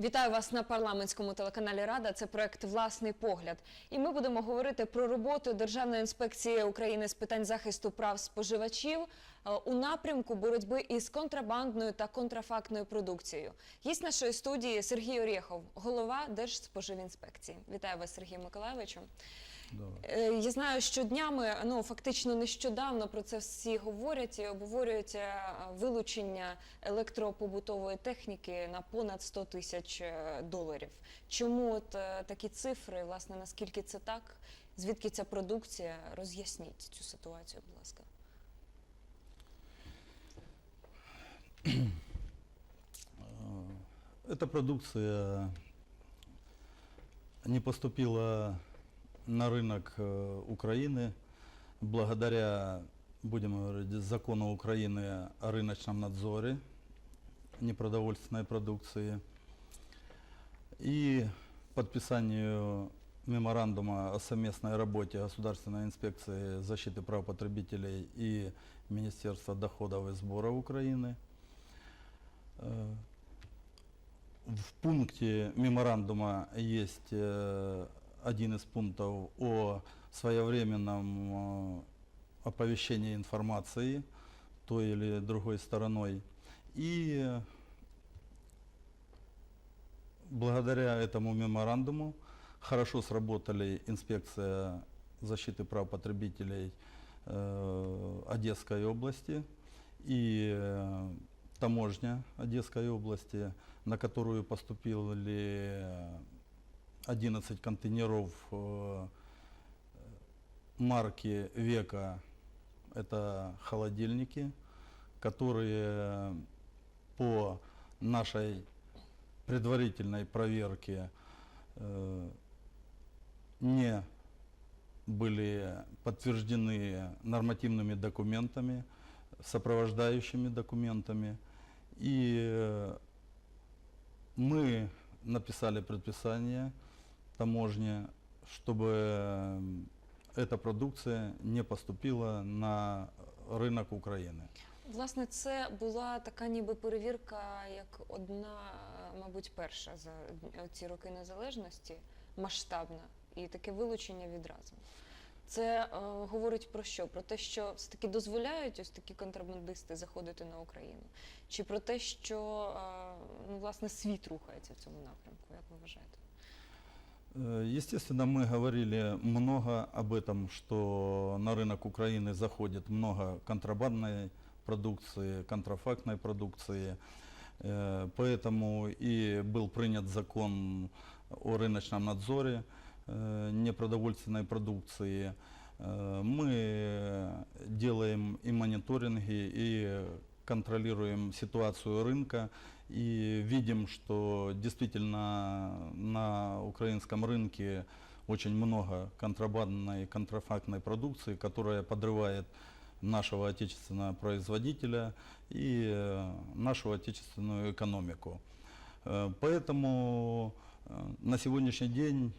Вітаю вас на парламентському телеканалі Рада. Це проект Власний погляд. І ми будемо говорити про роботу Державної інспекції України з питань захисту прав споживачів е, у напрямку боротьби із контрабандною та контрафактною продукцією. Гість нашої студії Сергій Орєхов, голова Держспоживінспекції. Вітаю вас, Сергій Миколайовичу. Е, Я знаю, що днями, ну фактично нещодавно про це всі говорять і обговорюють е, вилучення електропобутової техніки на понад 100 тисяч е, доларів. Чому от е, такі цифри? Власне, наскільки це так? Звідки ця продукція? Роз'ясніть цю ситуацію, будь ласка. Эта продукция не поступила на рынок э, Украины благодаря, будем говорить, закону Украины о рыночном надзоре непродовольственной продукции и подписанию меморандума о совместной работе Государственной инспекции защиты прав потребителей и Министерства доходов и сборов Украины. Э, в пункте меморандума есть э, один из пунктов о своевременном э, оповещении информации той или другой стороной. И благодаря этому меморандуму хорошо сработали инспекция защиты прав потребителей э, Одесской области и э, таможня Одесской области, на которую поступили 11 контейнеров э, марки Века. Это холодильники, которые по нашей предварительной проверке э, не были подтверждены нормативными документами, сопровождающими документами. И э, мы написали предписание таможне, чтобы э, эта продукция не поступила на рынок Украины. Власне, це була така ніби перевірка, як одна, е, мабуть, перша за ці роки незалежності, масштабна, і таке вилучення відразу. Це е, говорить про що? Про те, що все-таки дозволяють ось такі контрабандисти заходити на Україну? Чи про те, що е, ну, власне світ рухається в цьому напрямку? Як ви вважаєте? Э, Естественно, мы говорили много об этом, что на рынок Украины заходит много контрабандной продукции, контрафактной продукции. Э, Поэтому и был принят закон о рыночном надзоре э, непродовольственной продукции. Э, Мы делаем и мониторинги, и контролируем ситуацию рынка и видим, что действительно на украинском рынке очень много контрабандной, контрафактной продукции, которая подрывает нашего отечественного производителя и э, нашу отечественную экономику. Э, Поэтому э, на сегодняшний день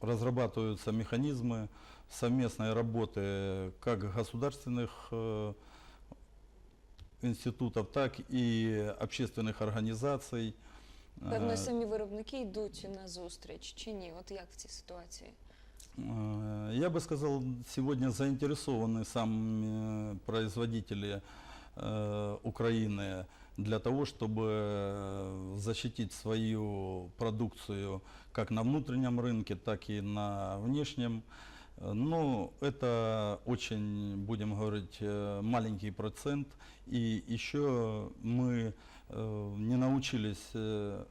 разрабатываются механизмы совместной работы как государственных институтов, так и общественных организаций. Певно, Э, самі виробники йдуть на зустріч чи ні? От як в цій ситуації? Э, Я бы сказал, сегодня заинтересованы сами производители э, Украины для того, чтобы э, защитить свою продукцию как на внутреннем рынке, так и на внешнем. Э, Но это очень, будем говорить, э, маленький процент. И еще мы э, не научились, э,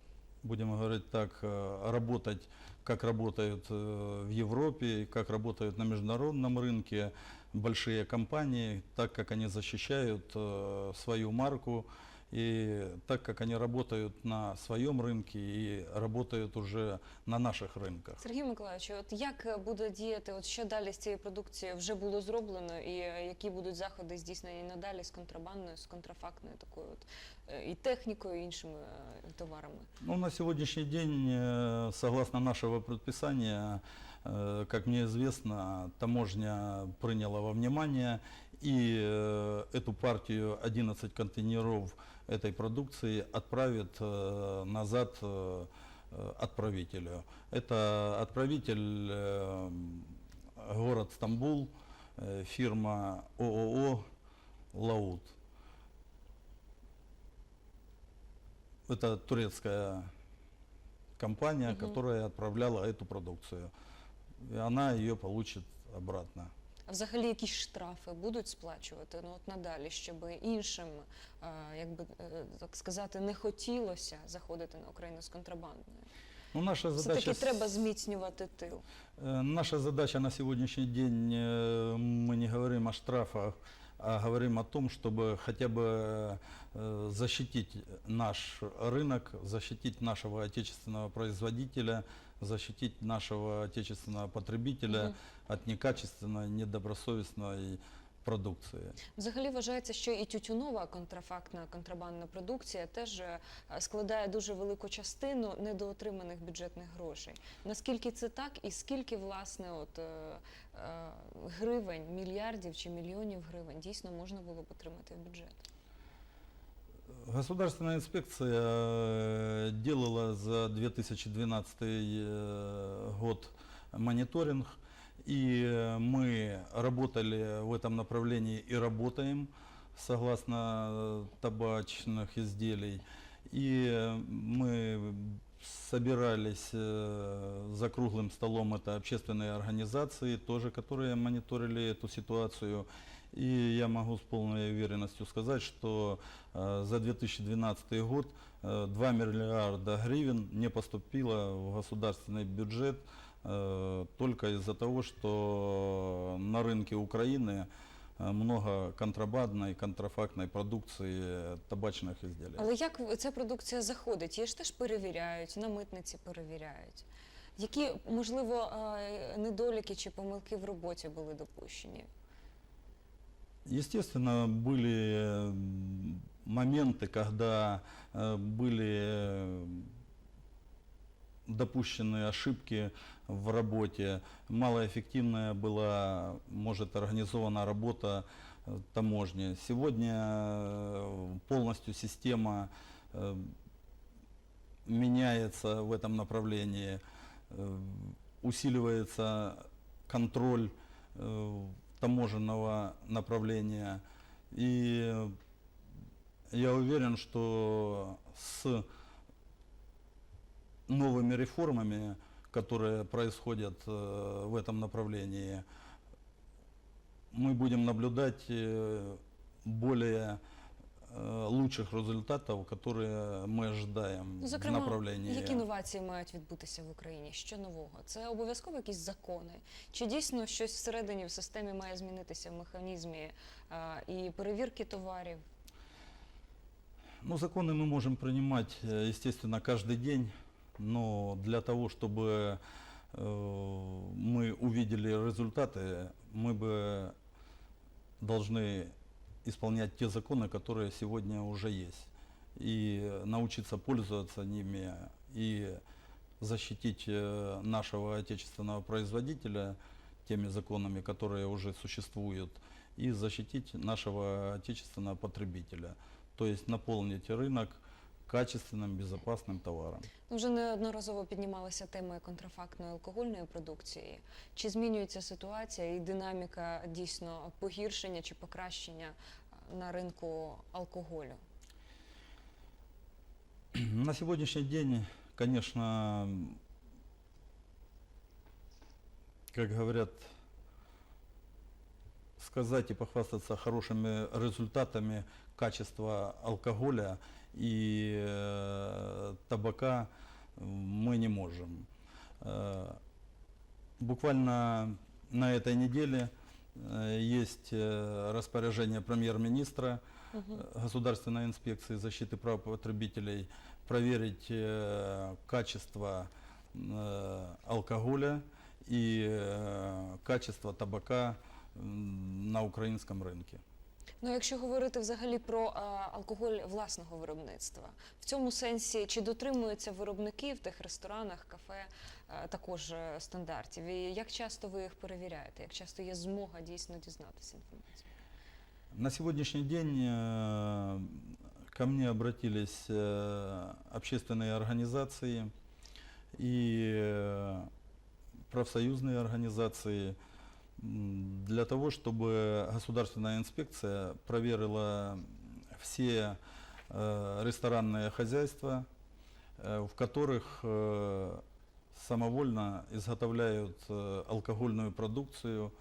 будем говорить так, э, работать, как работают э, в Европе, как работают на международном рынке большие компании, так как они защищают э, свою марку и так как они работают на своем рынке и работают уже на наших рынках. Сергій Миколаївич, от як буде діяти, от що далі з цією продукцією вже було зроблено, і е, які будуть заходи здійснені надалі з контрабандною, з контрафактною такою от е, і технікою, і іншими е, товарами? Ну, на сегодняшний день, э, согласно нашего предписания, э, как мне известно, таможня приняла во внимание и э, эту партию 11 контейнеров этой продукции отправит э, назад э, э, отправителю. Это отправитель город Стамбул, фирма ООО «Лаут». Это турецкая компания, Мгм. которая отправляла эту продукцию. И она ее получит обратно. А взагалі якісь штрафи будуть сплачувати ну от надалі, щоб іншим, е, як би е, так сказати, не хотілося заходити на Україну з контрабандою. Ну, наша Все задача, таки с- треба зміцнювати тил. э, наша задача на сегодняшний день, э, мы не говорим о штрафах, а говорим о том, чтобы хотя бы э, защитить наш рынок, защитить нашего отечественного производителя, защитить нашего отечественного потребителя Мгм. от некачественной, недобросовестной продукции. Взагалі вважається, що і тютюнова контрафактна контрабандна продукція теж е, складає дуже велику частину недоотриманих бюджетних грошей. Наскільки це так, і скільки власне от е, е, гривень, мільярдів чи мільйонів гривень дійсно можна було б отримати в бюджет? Государственная инспекция э, делала за 2012 э, год мониторинг, и э, мы работали в этом направлении и работаем согласно э, табачных изделий. И э, мы собирались э, за круглым столом, это общественные организации, тоже, которые мониторили эту ситуацию. И я могу с полной уверенностью сказать, что э, за 2012 год э, 2 миллиарда гривен не поступило в государственный бюджет э, только из-за того, что на рынке Украины э, много контрабандной, контрафактной продукции э, табачных изделий. Але як в- ця продукція заходить? Її ж теж перевіряють, на митниці перевіряють. Які, можливо, е, недоліки чи помилки в роботі були допущені? Естественно, были моменты, когда э, были э, допущены ошибки в работе, малоэффективная была, может, организована работа э, таможни. Сегодня полностью система меняется в этом направлении, усиливается контроль таможенного направления. И я уверен, что с новыми реформами, которые происходят э, в этом направлении, мы будем наблюдать э, более лучших результатов, которые мы ожидаем Ну, в зокрема, направлении. які інновації мають відбутися в Україні? Що нового? Це обов'язково якісь закони? Чи дійсно щось всередині в системі має змінитися в механізмі е, і перевірки товарів? Ну, законы мы можем принимать, э, естественно, каждый день, но для того, чтобы э, мы увидели результаты, мы бы должны исполнять те законы, которые сегодня уже есть, и научиться пользоваться ними, и защитить э, нашего отечественного производителя теми законами, которые уже существуют, и защитить нашего отечественного потребителя. То есть наполнить рынок качественным, безопасным товаром. Ну, Вже неодноразово піднімалася тема контрафактної алкогольної продукції. Чи змінюється ситуація і динаміка дійсно погіршення чи покращення е, на ринку алкоголю? На сегодняшний день, конечно, как говорят, сказать и похвастаться хорошими результатами качества алкоголя и э, табака мы не можем. Э, буквально на этой неделе э, есть э, распоряжение премьер-министра Государственной инспекции защиты прав потребителей проверить э, качество э, алкоголя и э, качество табака на українському ринку. Ну, якщо говорити взагалі про е, алкоголь власного виробництва, в цьому сенсі чи дотримуються виробники в тих ресторанах, кафе е, також е, стандартів? І як часто ви їх перевіряєте? Як часто є змога дійсно дізнатися інформацію? На сегодняшний день, э, ко мне обратились э, общественные организации и э, профсоюзные организации м, Для того, чтобы государственная инспекция проверила все э, ресторанные хозяйства, э, в которых э, самовольно изготовляют алкогольную продукцию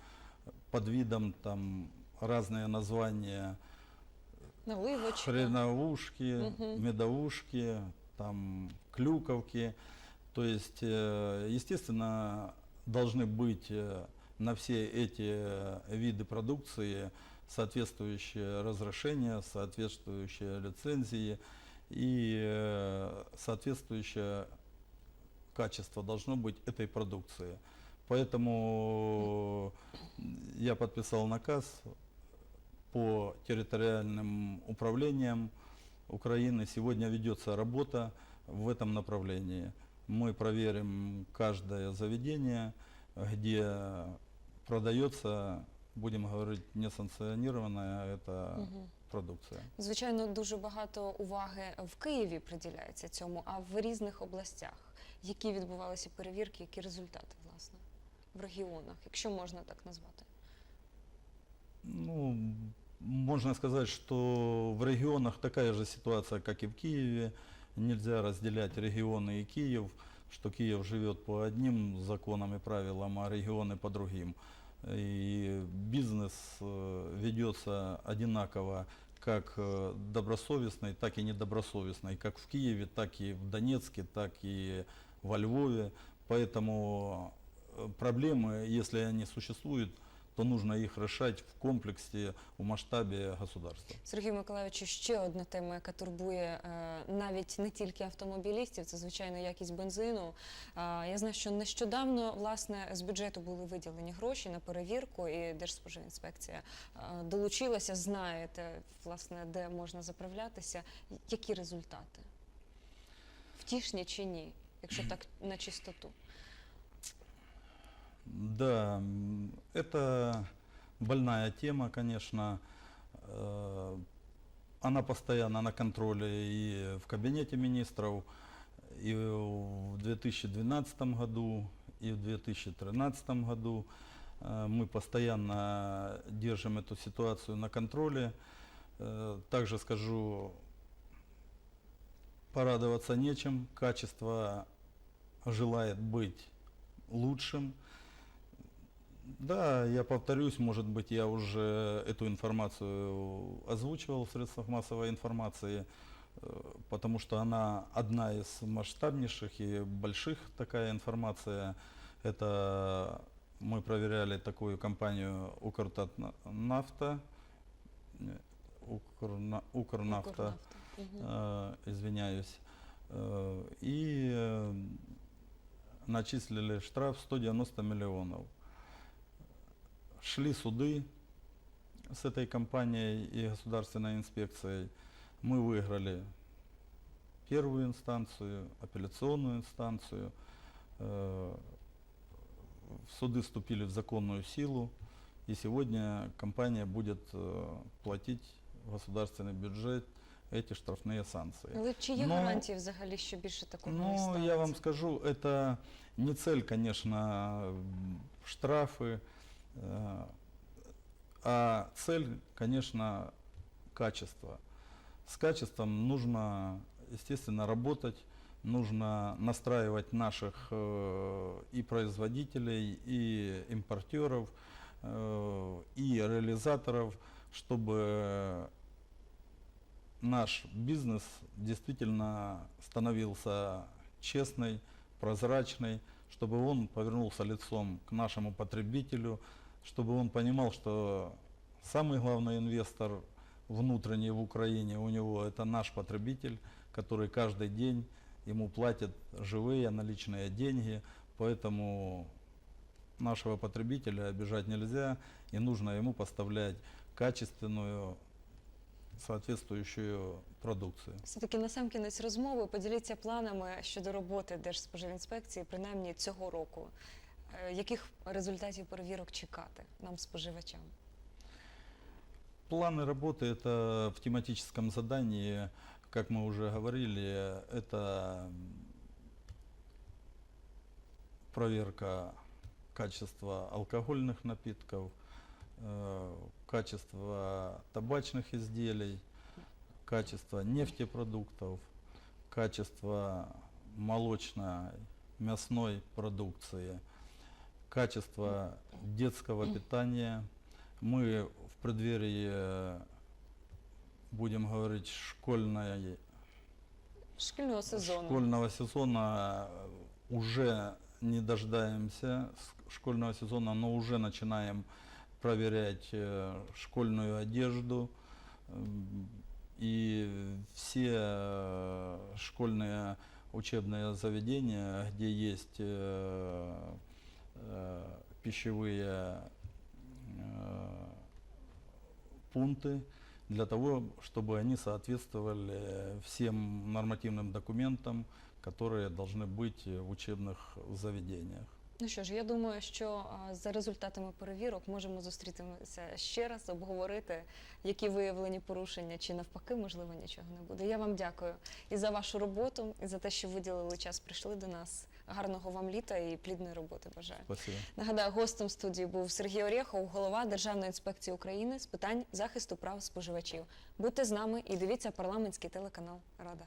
под видом там разные названия Наливочка. хреновушки, Мгм. медовушки, там клюковки. То есть, естественно, должны быть на все эти э, виды продукции соответствующие разрешения, соответствующие лицензии и э, соответствующее качество должно быть этой продукции. Поэтому я подписал наказ по территориальным управлениям Украины. Сегодня ведется работа в этом направлении. Мы проверим каждое заведение, где продается, будем говорить, несанкционированная эта Мгм. продукция. Звичайно, дуже багато уваги в Києві приділяється цьому, а в різних областях, які відбувалися перевірки, які результати, власне, в регіонах, якщо можна так назвати. Ну, можно сказать, что в регионах такая же ситуация, как и в Киеве. Нельзя разделять регионы и Киев, что Киев живет по одним законам и правилам, а регионы по другим. И бизнес э, ведется одинаково как э, добросовестный, так и недобросовестный, как в Киеве, так и в Донецке, так и во Львове. Поэтому э, проблемы, если они существуют, то нужно їх решать в комплексі, у масштабі государства. Сергію Миколаївичу, ще одна тема, яка турбує е, навіть не тільки автомобілістів, це звичайно якість бензину. Я знаю, що нещодавно власне з бюджету були виділені гроші на перевірку, і Держспоживінспекція е, долучилася. Знаєте, власне, де можна заправлятися. Які результати? Втішні чи ні? Якщо так на чистоту. Да, это больная тема, конечно. Э, Она постоянно на контроле и в кабинете министров, и в 2012 году, и в 2013 году. Э, Мы постоянно держим эту ситуацию на контроле. Э, Также скажу, порадоваться нечем. Качество желает быть лучшим. Да, я повторюсь, может быть, я уже эту информацию озвучивал в средствах массовой информации, э, потому что она одна из масштабнейших и больших такая информация. Это мы проверяли такую компанию Укртатнафта, э, Укрна- Укрнафта, Укрнафта. Э, извиняюсь, э, и начислили штраф 190 миллионов Шли суды с этой компанией и государственной инспекцией. Мы выиграли первую инстанцию, апелляционную инстанцию. Э, В суды вступили в законную силу. И сегодня компания будет э, платить в государственный бюджет эти штрафные санкции. Але чи є Ну, гарантії взагалі, що більше такого не Ну, станеться? я вам скажу, это не цель, конечно, м, штрафы, э, а цель, конечно, качество. С качеством нужно, естественно, работать, нужно настраивать наших э, и производителей, и импортеров, э, и реализаторов, чтобы наш бизнес действительно становился честный, прозрачный, чтобы он повернулся лицом к нашему потребителю, чтобы он понимал, что самый главный инвестор внутренний в Украине у него это наш потребитель, который каждый день ему платят живые наличные деньги, поэтому нашего потребителя обижать нельзя и нужно ему поставлять качественную соответствующую продукцию. Все-таки на сам кінець розмови поділіться планами щодо роботи Держспоживінспекції, принаймні цього року. Яких результатів перевірок чекати нам, споживачам? Планы работы это в тематическом задании, как мы уже говорили, это проверка качества алкогольных напитков, э, качества табачных изделий, качество нефтепродуктов, качество молочной, мясной продукции, качество детского питания. Мы в преддверии, э, будем говорить, школьной Шкільного сезону. школьного сезона э, уже не дождаемся школьного сезона, но уже начинаем проверять э, школьную одежду. М, И все школьные учебные заведения, где есть пищевые э, пункты, для того, чтобы они соответствовали всем нормативным документам, которые должны быть в учебных заведениях. Ну що ж, я думаю, що а, за результатами перевірок можемо зустрітися ще раз, обговорити, які виявлені порушення, чи навпаки, можливо, нічого не буде. Я вам дякую і за вашу роботу, і за те, що виділили час, прийшли до нас. гарного вам літа і плідної роботи. Бажаю. Спасибо. Нагадаю, гостем студії був Сергій Орєхов, голова Державної інспекції України з питань захисту прав споживачів. Будьте з нами і дивіться парламентський телеканал Рада.